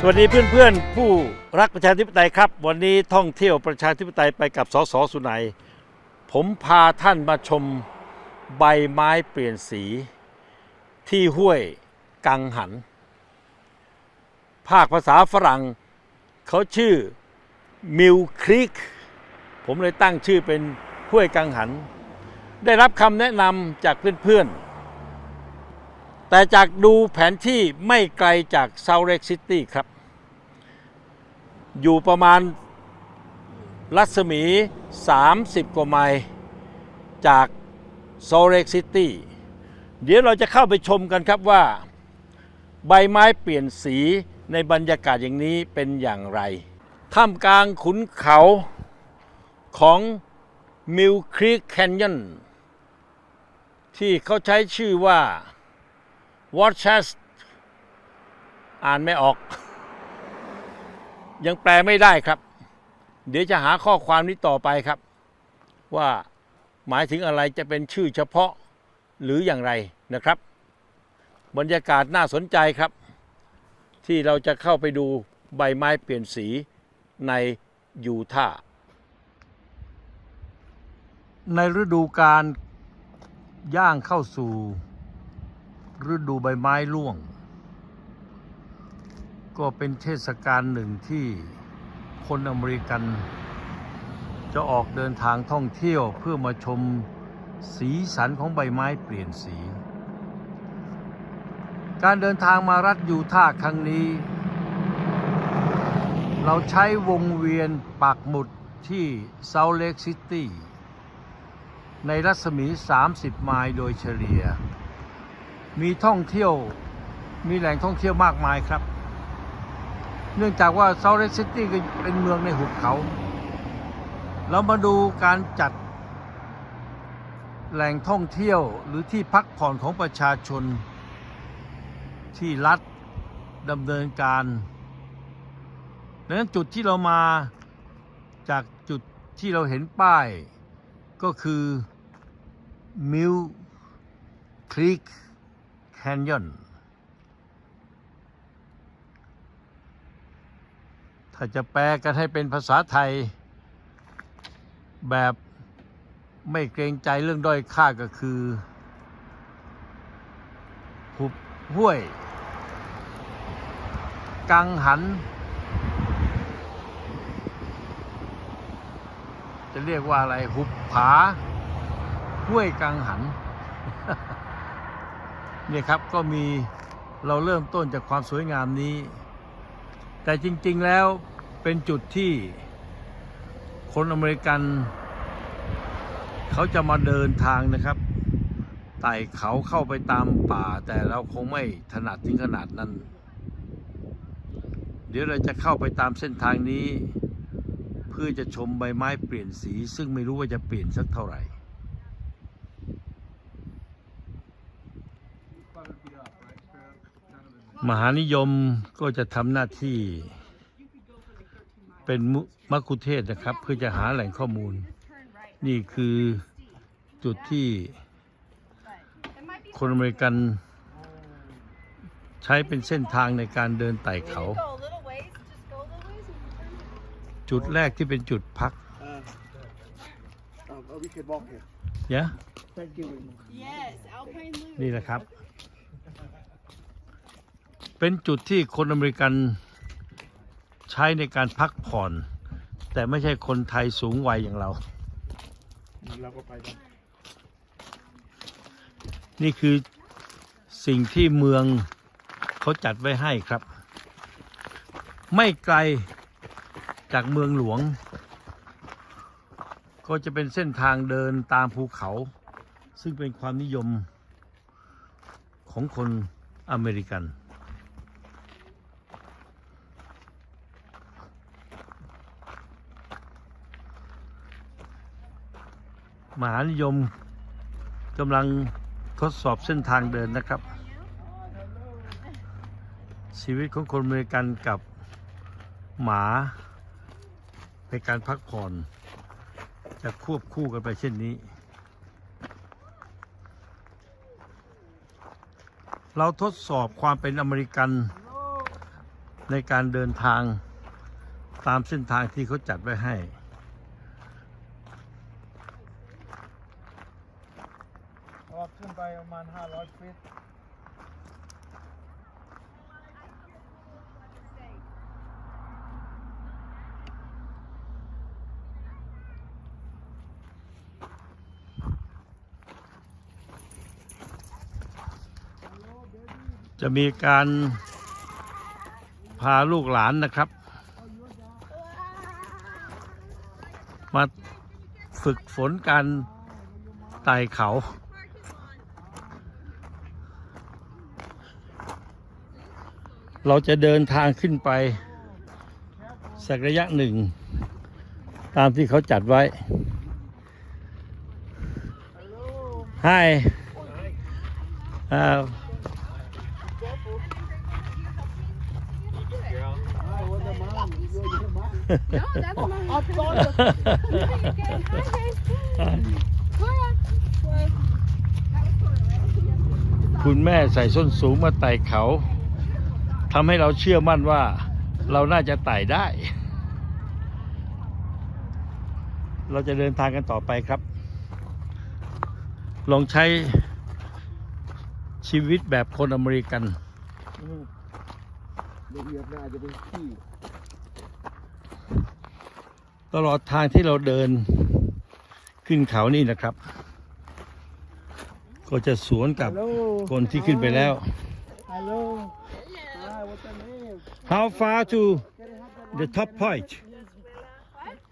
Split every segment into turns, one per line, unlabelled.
สวัสดีเพื่อนๆ ผู้รักประชาธิปไตยครับ วันนี้ท่องเที่ยวประชาธิปไตยไปกับสสสุนัยผมพาท่านมาชมใบไม้เปลี่ยนสี ที่ห้วยกังหัน ภาคภาษาฝรั่งเขาชื่อมิลครีกผมเลยตั้งชื่อเป็นห้วยกังหัน ได้รับคำแนะนำจากเพื่อนๆ แต่จากดูแผนที่ไม่ไกลจากเซาเร็กซิตี้ครับ อยู่ประมาณรัศมี 30 กว่าไมล์จากโซเร็กซิตี้ เดี๋ยวเราจะเข้าไปชมกันครับว่า ใบไม้เปลี่ยนสีในบรรยากาศอย่างนี้เป็นอย่างไร ท่ามกลางขุนเขาของมิลครี k แคนยอนที่เขาใช้ชื่อว่า w a t c h e s อ่านไม่ออก ยังแปลไม่ได้ครับ เดี๋ยวจะหาข้อความนี้ต่อไปครับ ว่าหมายถึงอะไรจะเป็นชื่อเฉพาะหรืออย่างไรนะครับ บรรยากาศน่าสนใจครับ ที่เราจะเข้าไปดูใบไม้เปลี่ยนสีในยูทาห์ในฤดูการย่างเข้าสู่ ฤดูใบไม้ร่วง ก็เป็นเทศกาลหนึ่งที่คนอเมริกัน จะออกเดินทางท่องเที่ยวเพื่อมาชมสีสันของใบไม้เปลี่ยนสี การเดินทางมารัฐยูทาห์ครั้งนี้ เราใช้วงเวียนปักหมุดที่เซาเล k ซิตี้ในรัศมี 30 ไมล์โดยเฉลี่ย มีท่องเที่ยว มีแหล่งท่องเที่ยวมากมายครับ เนื่องจากว่าเซาเล k ซิตี้เป็นเมืองในหุบเขา เรามาดูการจัด แหล่งท่องเที่ยวหรือที่พักผ่อนของประชาชน ที่รัฐดำเนินการดังนั้นจุดที่เรามาจากจุดที่เราเห็นป้ายก็คือมิวคลิก Canyon ถ้าจะแปลกันให้เป็นภาษาไทย แบบไม่เกรงใจเรื่องด้อยค่าก็คือ หุบห้วย กังหัน จะเรียกว่าอะไร หุบผา ห้วยกังหัน เนี่ยครับก็มีเราเริ่มต้นจากความสวยงามนี้ แต่จริงๆแล้วเป็นจุดที่คนอเมริกัน เขาจะมาเดินทางนะครับไต่เขาเข้าไปตามป่า แต่เราคงไม่ถนัดถึงขนาดนั้น เดี๋ยวเราจะเข้าไปตามเส้นทางนี้ เพื่อจะชมใบไม้เปลี่ยนสี ซึ่งไม่รู้ว่าจะเปลี่ยนสักเท่าไหร่ มหานิยมก็จะทำหน้าที่เป็นมุมัคคุเทศก์นะครับ เพื่อจะหาแหล่งข้อมูล นี่คือจุดที่คนอเมริกันใช้เป็นเส้นทางในการเดินไต่เขา
Go a little ways, just go a little ways and turn.
จุดแรกที่เป็นจุดพัก
Uh, uh, we could walk here.
ยะ
Thank you.
Yes, Alpine Loop.
นี่แหละครับ เป็นจุดที่คนอเมริกันใช้ในการพักผ่อน แต่ไม่ใช่คนไทยสูงวัยอย่างเรา
เราก็ไปกัน
นี่คือสิ่งที่เมืองเขาจัดไว้ให้ครับ ไม่ไกลจากเมืองหลวง ก็จะเป็นเส้นทางเดินตามภูเขา ซึ่งเป็นความนิยมของคนอเมริกัน มหานิยมกำลังทดสอบเส้นทางเดินนะครับ ชีวิตของคนอเมริกันกับหมาในการพักผ่อน จะควบคู่กันไปเช่นนี้ เราทดสอบความเป็นอเมริกันในการเดินทางตามเส้นทางที่เขาจัดไว้ให้
ออกขึ้นไปประมาณ 500ฟิต
จะมีการพาลูกหลานนะครับ มาฝึกฝนการไต่เขา เราจะเดินทางขึ้นไป สักระยะหนึ่ง ตามที่เขาจัดไว้ Hi uh,
I want the mom. You go to the mom.
No, that's my
I thought
Hi, guys. Cora. Cora.
คุณแม่ใส่ส้นสูงมาไต่เขาทำให้เราเชื่อมั่นว่า เราน่าจะไต่ได้ เราจะเดินทางกันต่อไปครับ ลองใช้ชีวิตแบบคนอเมริกัน
เดี๋ยวเหยียบหน้าจะเป็นขี้
ตลอดทางที่เราเดินขึ้นเขานี่นะครับ ก็จะสวนกับ
Hello
คนที่ขึ้นไปแล้ว
Hello Hi what's your name
How far to
Can I have that
the top point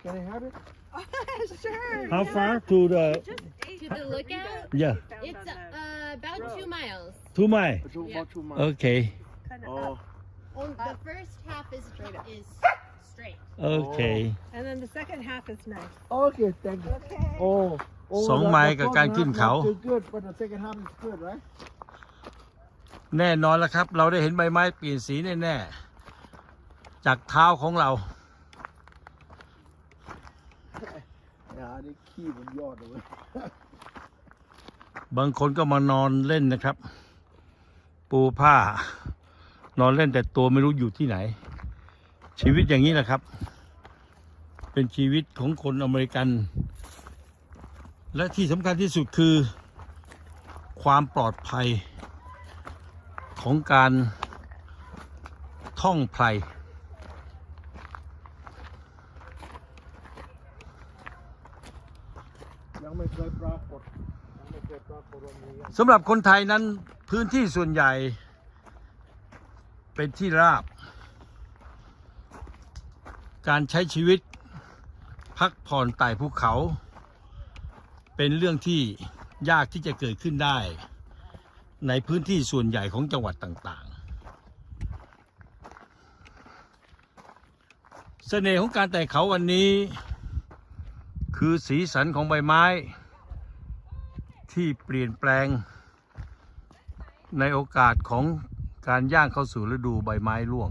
Can I have it
sure.
How far to the
To the lookout,
yeah
it's uh, about two miles.
two mile
Two, about two miles
Okay
Oh
On the first half is straight. Is straight.
Okay
And then the second half is nice.
Okay thank you Oh Oh
สอง
the-
ไมล์
the
กับ
first
การขึ้น
half
เขา
not too good but the second half is good right
แน่นอนแล้วครับ เราได้เห็นใบไม้เปลี่ยนสีแน่ๆจากเท้าของเรา
อย่าได้ขี้บนยอดเลยเว้ย
บางคนก็มานอนเล่นนะครับ ปูผ้า นอนเล่นแต่ตัวไม่รู้อยู่ที่ไหน ชีวิตอย่างนี้แหละครับ เป็นชีวิตของคนอเมริกัน และที่สำคัญที่สุดคือ ความปลอดภัย ของการท่องไพร
ยังไม่เคยปรากฏ
สำหรับคนไทยนั้นพื้นที่ส่วนใหญ่ เป็นที่ราบ การใช้ชีวิตพักผ่อนไต่ภูเขา เป็นเรื่องที่ยากที่จะเกิดขึ้นได้ ในพื้นที่ส่วนใหญ่ของจังหวัดต่างๆ เสน่ห์ของการไต่เขาวันนี้ คือสีสันของใบไม้ ที่เปลี่ยนแปลง ในโอกาสของการย่างเข้าสู่ฤดูใบไม้ร่วง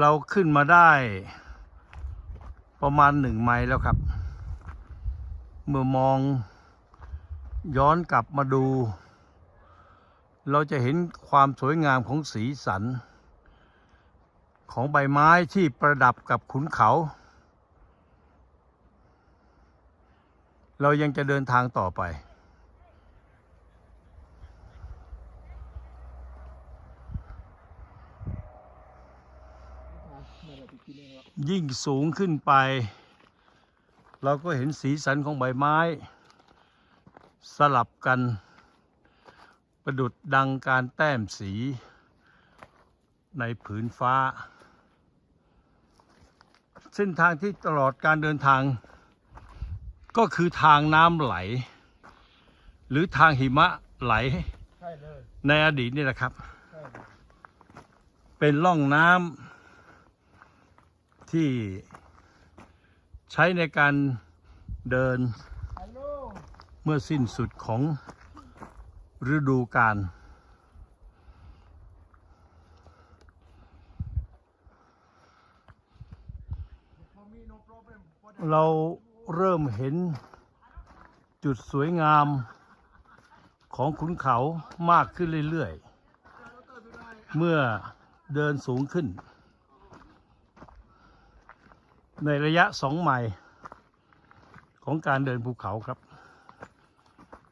เราขึ้นมาได้ ประมาณหนึ่งไมล์แล้วครับ เมื่อมองย้อนกลับมาดู เราจะเห็นความสวยงามของสีสัน ของใบไม้ที่ประดับกับขุนเขา เรายังจะเดินทางต่อไป ยิ่งสูงขึ้นไป เราก็เห็นสีสันของใบไม้ สลับกัน ประดุดดังการแต้มสี ในผืนฟ้า เส้นทางที่ตลอดการเดินทาง ก็คือทางน้ำไหล หรือทางหิมะไหล
ใช่เลย
ในอดีตนี่แหละครับ
ใช่เลย
เป็นร่องน้ำ ที่ใช้ในการเดินเมื่อสิ้นสุดของฤดูกาลเราเริ่มเห็นจุดสวยงามของขุนเขามากขึ้นเรื่อยๆ เมื่อเดินสูงขึ้น ในระยะสองไมล์ของการเดินภูเขาครับ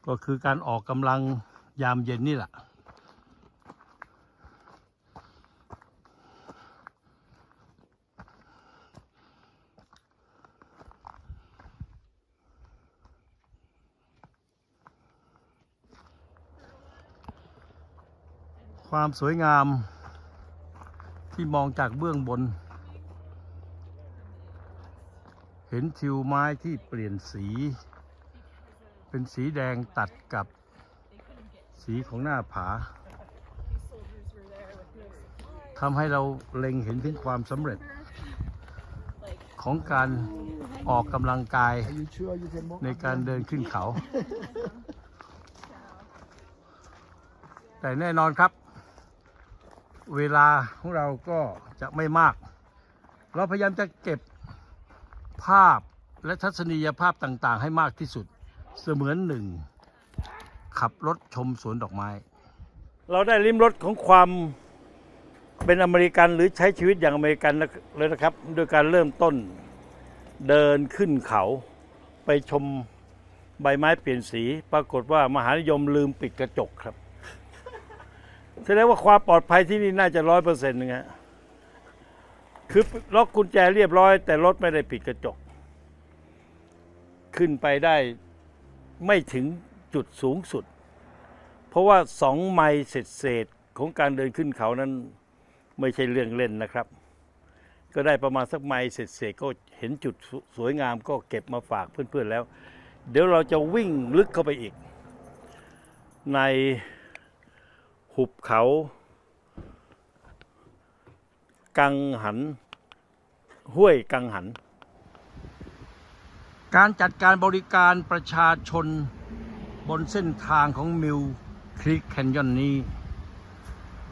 ก็คือการออกกำลังยามเย็นนี่แหละความสวยงามที่มองจากเบื้องบน เห็นทิวไม้ที่เปลี่ยนสี เป็นสีแดงตัดกับสีของหน้าผาทำให้เราเล็งเห็นถึงความสำเร็จ ของการออกกำลังกายในการเดินขึ้นเขา แต่แน่นอนครับ เวลาของเราก็จะไม่มาก เราพยายามจะเก็บ ภาพและทัศนียภาพต่างๆ ให้มากที่สุด เสมือนหนึ่ง ขับรถชมสวนดอกไม้ เราได้ลิ้มรสของความเป็นอเมริกันหรือใช้ชีวิตอย่างอเมริกันเลยนะครับ โดยการเริ่มต้นเดินขึ้นเขาไปชมใบไม้เปลี่ยนสี ปรากฏว่ามหานิยมลืมปิดกระจกครับแสดงว่าความปลอดภัยที่นี่น่าจะร้อยเปอร์เซ็นต์นึงฮะ คือล็อกกุญแจเรียบร้อย แต่รถไม่ได้ปิดกระจก ขึ้นไปได้ไม่ถึงจุดสูงสุด เพราะว่าสองไมล์เศษของการเดินขึ้นเขานั้นไม่ใช่เรื่องเล่นนะครับ ก็ได้ประมาณสักไมล์เศษก็เห็นจุดสวยงามก็เก็บมาฝากเพื่อนๆแล้ว เดี๋ยวเราจะวิ่งลึกเข้าไปอีก ในหุบเขา กังหัน ห้วยกังหัน การจัดการบริการประชาชนบนเส้นทางของมิลครีกแคนยอนนี้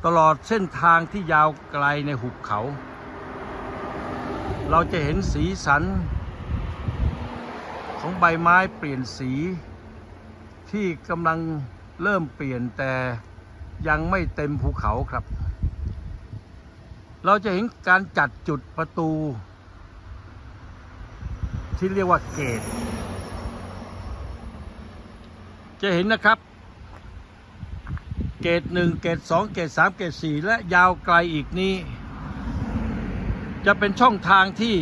ตลอดเส้นทางที่ยาวไกลในหุบเขา เราจะเห็นสีสัน ของใบไม้เปลี่ยนสี ที่กำลังเริ่มเปลี่ยนแต่ยังไม่เต็มภูเขาครับ เราจะเห็นการจัดจุดประตู ที่เรียกว่าเกต จะเห็นนะครับ เกตหนึ่งเกตสองเกตสามเกตสี่และยาวไกลอีกนี้ จะเป็นช่องทางที่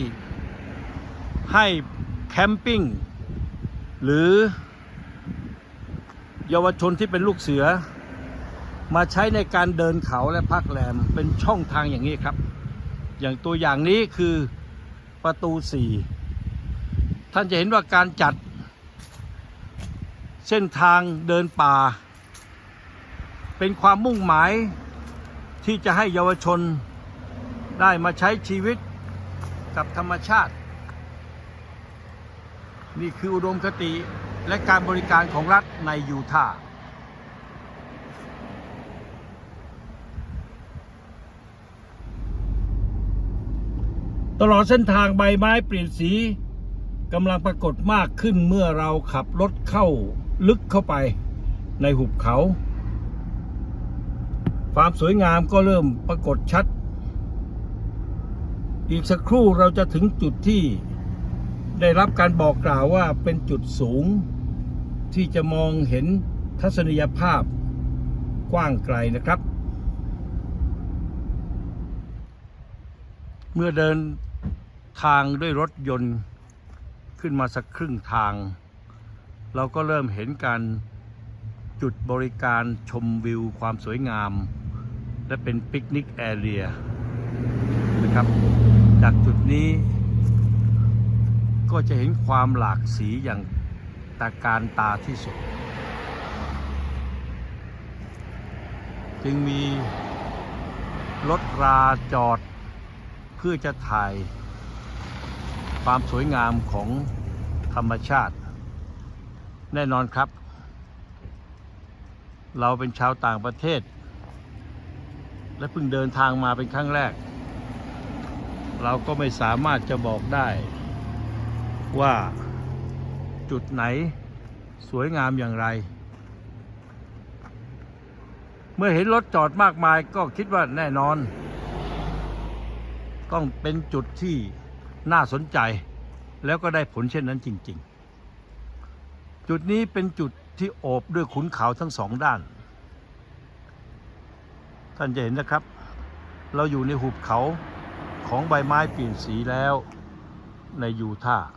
ให้แคมปิ้งหรือเยาวชนที่เป็นลูกเสือ มาใช้ในการเดินเขาและพักแรมเป็นช่องทางอย่างนี้ครับ อย่างตัวอย่างนี้คือประตูสี่ท่านจะเห็นว่าการจัด เส้นทางเดินป่า เป็นความมุ่งหมายที่จะให้เยาวชนได้มาใช้ชีวิตกับธรรมชาติ นี่คืออุดมคติและการบริการของรัฐในยูทาห์ ตลอดเส้นทางใบไม้เปลี่ยนสีกำลังปรากฏมากขึ้นเมื่อเราขับรถเข้าลึกเข้าไปในหุบเขา ความสวยงามก็เริ่มปรากฏชัด อีกสักครู่เราจะถึงจุดที่ได้รับการบอกกล่าวว่าเป็นจุดสูง ที่จะมองเห็นทัศนียภาพกว้างไกลนะครับ เมื่อเดิน ทางด้วยรถยนต์ขึ้นมาสักครึ่งทาง เราก็เริ่มเห็นการจุดบริการชมวิวความสวยงาม และเป็นปิกนิกแอเรียนะครับ จากจุดนี้ ก็จะเห็นความหลากสีอย่างตาการตาที่สุด จึงมีรถราจอดเพื่อจะถ่าย ความสวยงามของธรรมชาติ แน่นอนครับ เราเป็นชาวต่างประเทศ และเพิ่งเดินทางมาเป็นครั้งแรก เราก็ไม่สามารถจะบอกได้ ว่าจุดไหนสวยงามอย่างไร เมื่อเห็นรถจอดมากมายก็คิดว่าแน่นอน ต้องเป็นจุดที่ น่าสนใจแล้วก็ได้ผลเช่นนั้นจริง ๆ จุดนี้เป็นจุดที่โอบด้วยขุนเขาทั้งสองด้าน ท่านจะเห็นนะครับ เราอยู่ในหุบเขาของใบไม้เปลี่ยนสีแล้วในยูทาห์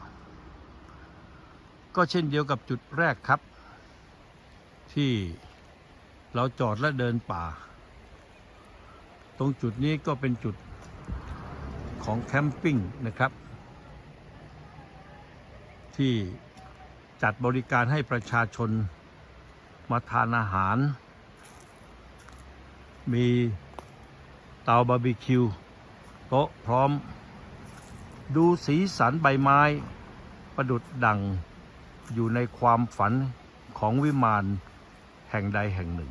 ก็เช่นเดียวกับจุดแรกครับ ที่เราจอดและเดินป่า ตรงจุดนี้ก็เป็นจุด ของแคมปิ้งนะครับ ที่จัดบริการให้ประชาชนมาทานอาหาร มีเตาบาร์บีคิวโต๊ะพร้อม ดูสีสันใบไม้ ประดุดดังอยู่ในความฝันของวิมานแห่งใดแห่งหนึ่ง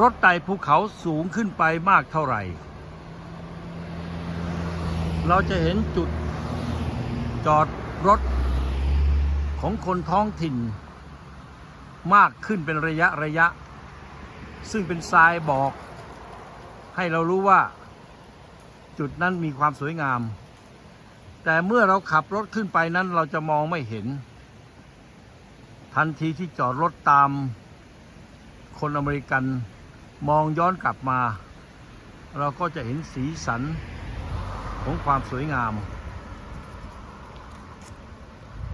รถไต่ภูเขาสูงขึ้นไปมากเท่าไหร่ เราจะเห็นจุดจอดรถของคนท้องถิ่น มากขึ้นเป็นระยะระยะ ซึ่งเป็นทรายบอก ให้เรารู้ว่า จุดนั้นมีความสวยงาม แต่เมื่อเราขับรถขึ้นไปนั้นเราจะมองไม่เห็น ทันทีที่จอดรถตามคนอเมริกัน มองย้อนกลับมา เราก็จะเห็นสีสันของความสวยงาม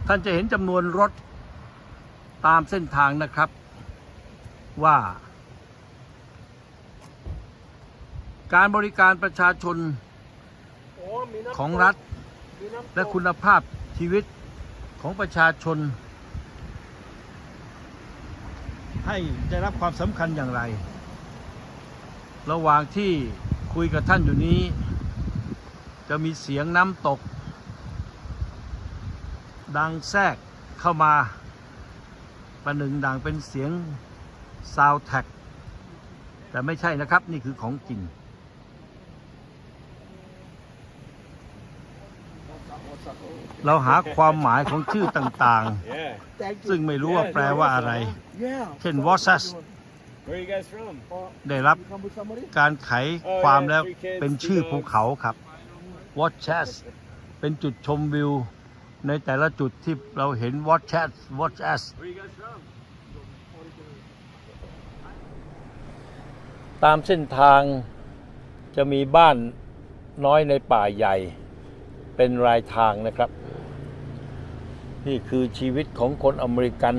ท่านจะเห็นจำนวนรถตามเส้นทางนะครับว่า การบริการประชาชนของรัฐ และคุณภาพชีวิตของประชาชน ให้ได้รับความสำคัญอย่างไร ระหว่างที่คุยกับท่านอยู่นี้ จะมีเสียงน้ำตก ดังแทรกเข้ามาประหนึ่งดังเป็นเสียงซาวแท็กแต่ไม่ใช่นะครับ นี่คือของจริงเราหาความหมายของชื่อต่าง
Yeah.
ๆซึ่งไม่รู้ว่าแปลว่าอะไร
Yeah.
เช่น Wassas
Where are you guys from?
ได้รับ
You come with somebody?
การไขความแล้วเป็นชื่อภูเขาครับ Watchas เป็นจุดชมวิว ในแต่ละจุดที่เราเห็น Watchas Watchas
Where are you guys from?
ตามเส้นทางจะมีบ้านน้อยในป่าใหญ่ เป็นรายทางนะครับ นี่คือชีวิตของคนอเมริกัน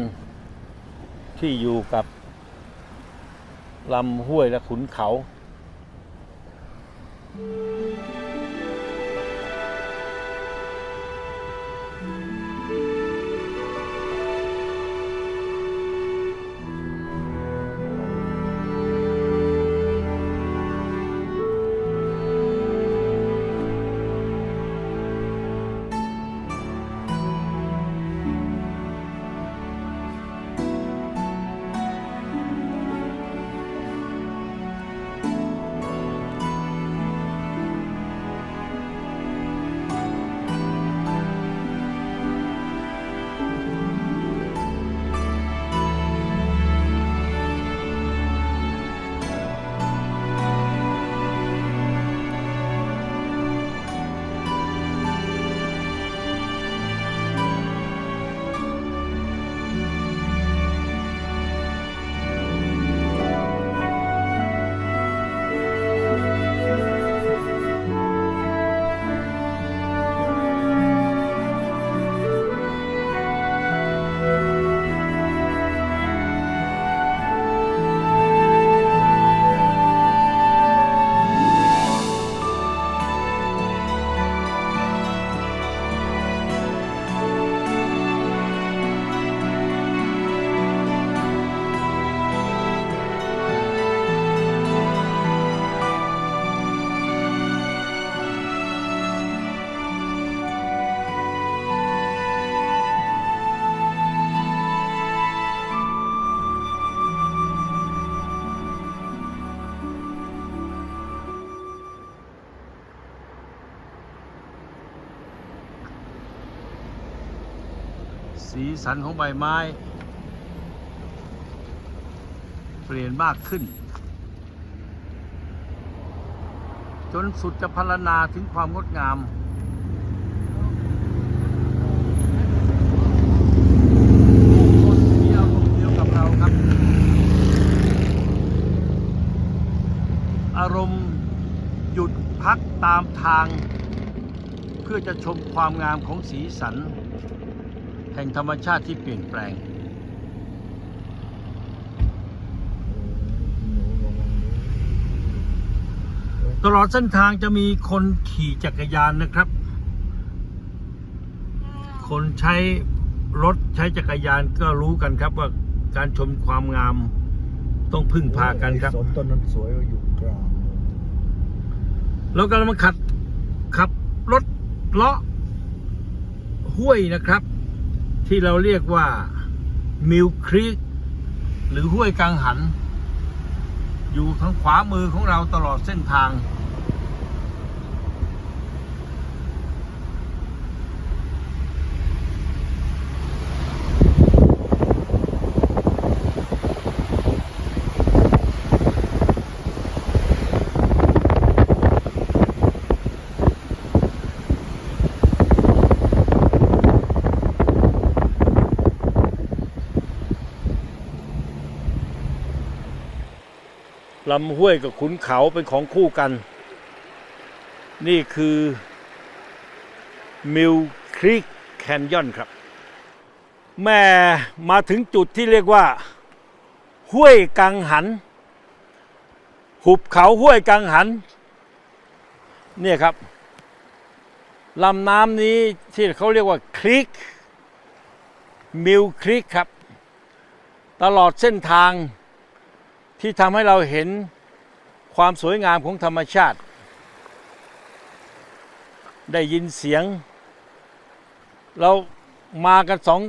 ที่อยู่กับ ลำห้วยและขุนเขา สีสันของใบไม้ เปลี่ยนมากขึ้น จนสุดจะพรรณนาถึงความงดงามคนมีอารมณ์เดียวกับเราครับอารมณ์หยุดพักตามทาง เพื่อจะชมความงามของสีสัน แห่งธรรมชาติที่เปลี่ยนแปลง ตลอดเส้นทางจะมีคนขี่จักรยานนะครับ คนใช้รถใช้จักรยานก็รู้กันครับว่าการชมความงามต้องพึ่งพากันครับ
สนต้นนั้นสวยก็อยู่กลาง
เรากำลังมาขัดขับรถเลาะห้วยนะครับ ที่เราเรียกว่ามิลครีกหรือห้วยกังหัน อยู่ทางขวามือของเราตลอดเส้นทาง ลำห้วยกับขุนเขาเป็นของคู่กัน นี่คือมิลครีกแคนยอนครับ แม่มาถึงจุดที่เรียกว่า ห้วยกังหัน หุบเขาห้วยกังหัน เนี่ยครับลำน้ำนี้ที่เขาเรียกว่าครีกมิลครีกครับ ตลอดเส้นทาง ที่ทำให้เราเห็นความสวยงามของธรรมชาติ ได้ยินเสียง เรามากันสอง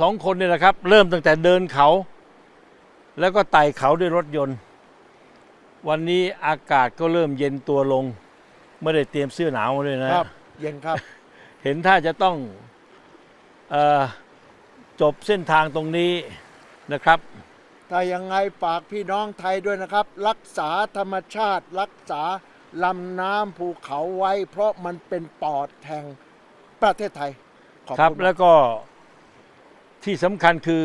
สองคนนี่แหละครับ เริ่มตั้งแต่เดินเขา แล้วก็ไต่เขาด้วยรถยนต์ วันนี้อากาศก็เริ่มเย็นตัวลง ไม่ได้เตรียมเสื้อหนาวมาเลยนะ
ครับ เย็นครับ
เห็นถ้าจะต้องเออจบเส้นทางตรงนี้นะครับ
ถ้ายังไงฝากพี่น้องไทยด้วยนะครับ รักษาธรรมชาติ รักษาลำน้ำภูเขาไว้ เพราะมันเป็นปอดแทงประเทศไทยขอบ
ครับ
คุณ
แล้วก็ที่สำคัญคือ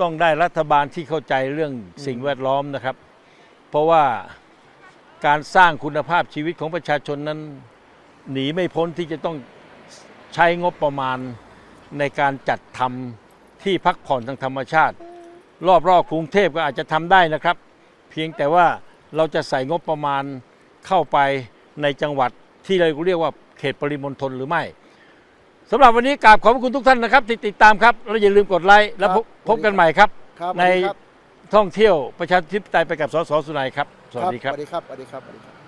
ต้องได้รัฐบาลที่เข้าใจเรื่องสิ่งแวดล้อมนะครับ เพราะว่าการสร้างคุณภาพชีวิตของประชาชนนั้น หนีไม่พ้นที่จะต้องใช้งบประมาณในการจัดทำที่พักผ่อนทางธรรมชาติ รอบๆกรุงเทพก็อาจจะทำได้นะครับ เพียงแต่ว่าเราจะใส่งบประมาณเข้าไปในจังหวัดที่เราเรียกว่าเขตปริมณฑลหรือไม่สำหรับวันนี้กราบขอบพระคุณทุกท่านนะครับที่ติดตามครับแล้วอย่าลืมกดไลค์แล้วพบพบกันใหม่ครับ
ครับ
ใน
สวัสดีครับ
ท่องเที่ยวประชาธิปไตยไปกับสสสุนัยครับ สวัสดีครับ
สวัสดีครับสวัสดีครับสวัสดีครับ